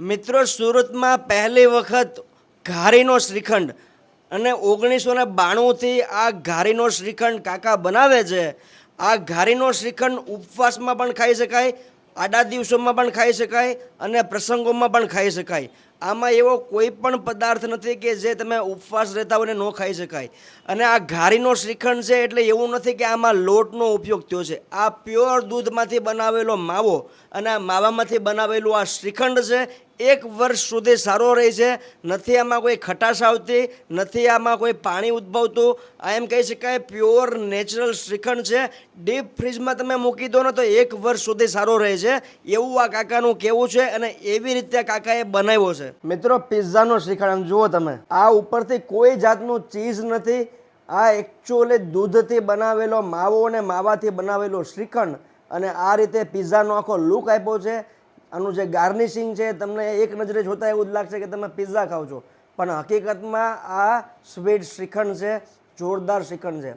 મિત્રો, સુરતમાં પહેલી વખત ઘારીનો શ્રીખંડ અને ઓગણીસો ને બાણુંથી આ ઘારીનો શ્રીખંડ કાકા બનાવે છે. આ ઘારીનો શ્રીખંડ ઉપવાસમાં પણ ખાઈ શકાય, આડા દિવસોમાં પણ ખાઈ શકાય અને પ્રસંગોમાં પણ ખાઈ શકાય. આમાં એવો કોઈ પણ પદાર્થ નથી કે જે તમે ઉપવાસ રહેતા હોય ને ખાઈ શકાય. અને આ ઘારીનો શ્રીખંડ છે એટલે એવું નથી કે આમાં લોટનો ઉપયોગ થયો છે. આ પ્યોર દૂધમાંથી બનાવેલો માવો અને આ માવામાંથી બનાવેલું આ શ્રીખંડ છે, એક વર્ષ સુધી સારો રહે છે. નથી આમાં કોઈ ખટાશ આવતી, નથી આમાં કોઈ પાણી ઉદ્ભવતું. આ એમ કહી શકાય પ્યોર નેચરલ શ્રીખંડ છે. ડીપ ફ્રીજમાં તમે મૂકી દો ને તો એક વર્ષ સુધી સારો રહે છે. એવું આ કાકાનું કહેવું છે અને એવી રીતે કાકાએ બનાવ્યો છે. મિત્રો, પિઝાનો શ્રીખંડ જુઓ તમે. આ ઉપરથી કોઈ જાતનું ચીઝ નથી. આ એકચ્યુઅલી દૂધથી બનાવેલો માવો અને માવાથી બનાવેલો શ્રીખંડ. અને આ રીતે પિઝાનો આખો લુક આપ્યો છે. આનું જે ગાર્નિશિંગ છે, તમને એક નજરે જોતા એવું જ લાગશે કે તમે પિઝા ખાવ છો. પણ હકીકતમાં આ સ્વીટ શ્રીખંડ છે, જોરદાર શ્રીખંડ છે.